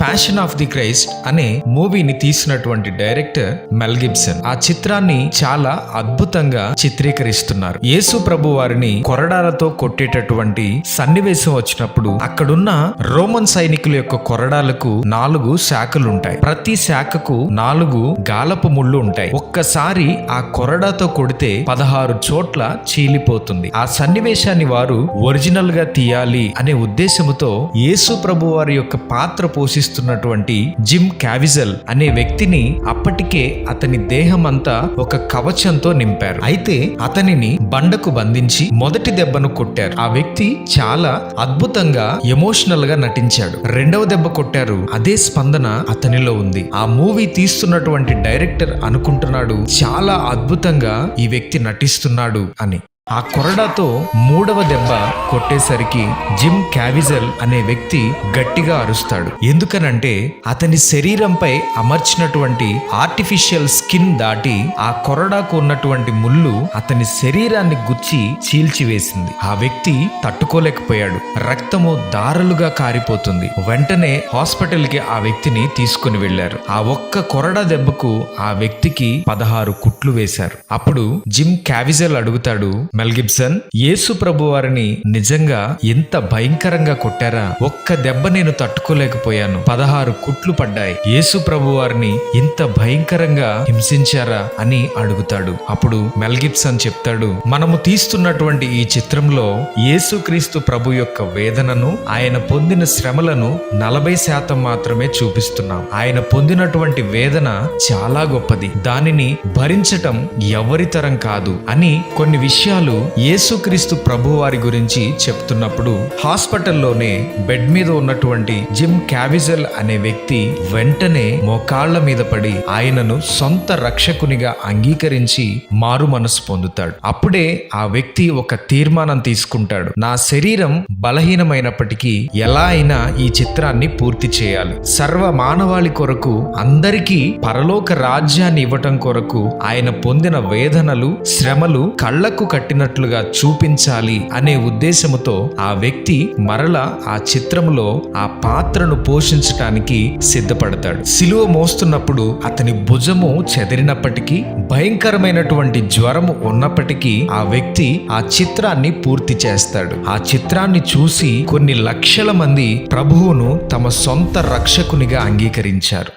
Passion of the Christ అనే మూవీని తీసినటువంటి డైరెక్టర్ మెల్ గిబ్సన్ ఆ చిత్రాన్ని చాలా అద్భుతంగా చిత్రీకరిస్తున్నారు. యేసు ప్రభు వారిని కొరడాలతో కొట్టేటటువంటి సన్నివేశం వచ్చినప్పుడు అక్కడున్న రోమన్ సైనికుల యొక్క కొరడాలకు నాలుగు శాఖలు ఉంటాయి ప్రతి శాఖకు నాలుగు గాలపు ముళ్ళు ఉంటాయి. ఒక్కసారి ఆ కొరడాతో కొడితే పదహారు చోట్ల చీలిపోతుంది. ఆ సన్నివేశాన్ని వారు ఒరిజినల్గా తీయాలి అనే ఉద్దేశముతో యేసు ప్రభు వారి యొక్క పాత్ర పోషిస్తున్నటువంటి జిమ్ క్యావిజల్ అనే వ్యక్తిని అప్పటికే అతని దేహం అంతా ఒక కవచంతో నింపారు. అయితే అతనిని బండకు బంధించి మొదటి దెబ్బను కొట్టారు. ఆ వ్యక్తి చాలా అద్భుతంగా ఎమోషనల్గా నటించాడు. రెండవ దెబ్బ కొట్టారు. అదే స్పందన అతనిలో ఉంది. ఆ మూవీ తీస్తున్నటువంటి డైరెక్టర్ అనుకుంటున్నాడు చాలా అద్భుతంగా ఈ వ్యక్తి నటిస్తున్నాడు అని. ఆ కొరడాతో మూడవ దెబ్బ కొట్టేసరికి జిమ్ క్యావిజల్ అనే వ్యక్తి గట్టిగా అరుస్తాడు. ఎందుకనంటే అతని శరీరంపై అమర్చినటువంటి ఆర్టిఫిషియల్ స్కిన్ దాటి ఆ కొరడాకు ఉన్నటువంటి ముళ్ళు అతని శరీరాన్ని గుచ్చి చీల్చివేసింది. ఆ వ్యక్తి తట్టుకోలేకపోయాడు. రక్తము దారలుగా కారిపోతుంది. వెంటనే హాస్పిటల్కి ఆ వ్యక్తిని తీసుకుని వెళ్ళారు ఆ ఒక్క కొరడా దెబ్బకు ఆ వ్యక్తికి పదహారు కుట్లు వేశారు. అప్పుడు జిమ్ క్యావిజల్ అడుగుతాడు మెల్ గిబ్సన్ యేసు ప్రభు వారిని నిజంగా ఎంత భయంకరంగా కొట్టారా? ఒక్క దెబ్బ నేను తట్టుకోలేకపోయాను. పదహారు కుట్లు పడ్డాయి. యేసు ప్రభు వారిని ఇంత భయంకరంగా హింసించారా అని అడుగుతాడు. అప్పుడు మెల్ గిబ్సన్ చెప్తాడు మనము తీస్తున్నటువంటి ఈ చిత్రంలో యేసుక్రీస్తు ప్రభు యొక్క వేదనను ఆయన పొందిన శ్రమలను నలభై శాతం మాత్రమే చూపిస్తున్నాం. ఆయన పొందినటువంటి వేదన చాలా గొప్పది. దానిని భరించటం ఎవరి తరం కాదు అని కొన్ని విషయాలు యేసుక్రీస్తు ప్రభు వారి గురించి చెప్తున్నప్పుడు హాస్పిటల్లోనే బెడ్ మీద ఉన్నటువంటి జిమ్ క్యావిజల్ అనే వ్యక్తి వెంటనే మోకాళ్ళ మీద పడి ఆయనను సొంత రక్షకునిగా అంగీకరించి మారు మనసు పొందుతాడు. అప్పుడే ఆ వ్యక్తి ఒక తీర్మానం తీసుకుంటాడు. నా శరీరం బలహీనమైనప్పటికీ ఎలా అయినా ఈ చిత్రాన్ని పూర్తి చేయాలి. సర్వ మానవాళి కొరకు అందరికీ పరలోక రాజ్యాన్ని ఇవ్వటం కొరకు ఆయన పొందిన వేదనలు శ్రమలు కళ్ళకు కట్టినట్లుగా చూపించాలి అనే ఉద్దేశముతో ఆ వ్యక్తి మరల ఆ చిత్రంలో ఆ పాత్రను పోషించటానికి సిద్ధపడతాడు. సిలువ మోస్తున్నప్పుడు అతని భుజము చెదిరినప్పటికీ భయంకరమైనటువంటి జ్వరము ఉన్నప్పటికీ ఆ వ్యక్తి ఆ చిత్రాన్ని పూర్తి చేస్తాడు. ఆ చిత్రాన్ని చూసి కొన్ని లక్షల మంది ప్రభువును తమ సొంత రక్షకునిగా అంగీకరించారు.